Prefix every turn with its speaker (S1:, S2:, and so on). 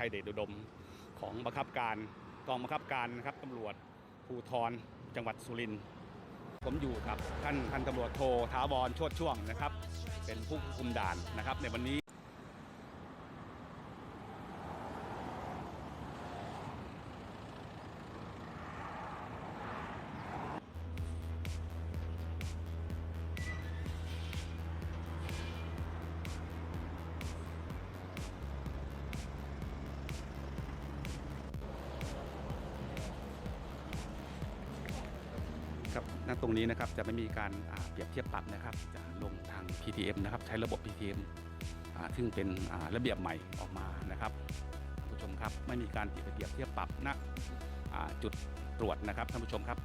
S1: ชัยเดชอุดมของบังคับการกองบังคับการนะครับตำรวจภูทรจังหวัดสุรินทร์ผมอยู่กับท่านพันตำรวจโทถาวรโชดช่วงนะครับ เป็นผู้ควบคุมด่านนะครับในวันนี้ ครับณตรงนี้นะครับจะไม่มีการเปรียบเทียบปรับนะครับ จะลงทาง PTM นะครับใช้ระบบ PTM อ่าซึ่งเป็นระเบียบใหม่ออกมานะครับท่านผู้ชมครับไม่มีการเปรียบเทียบปรับณจุดตรวจนะครับท่านผู้ชมครับ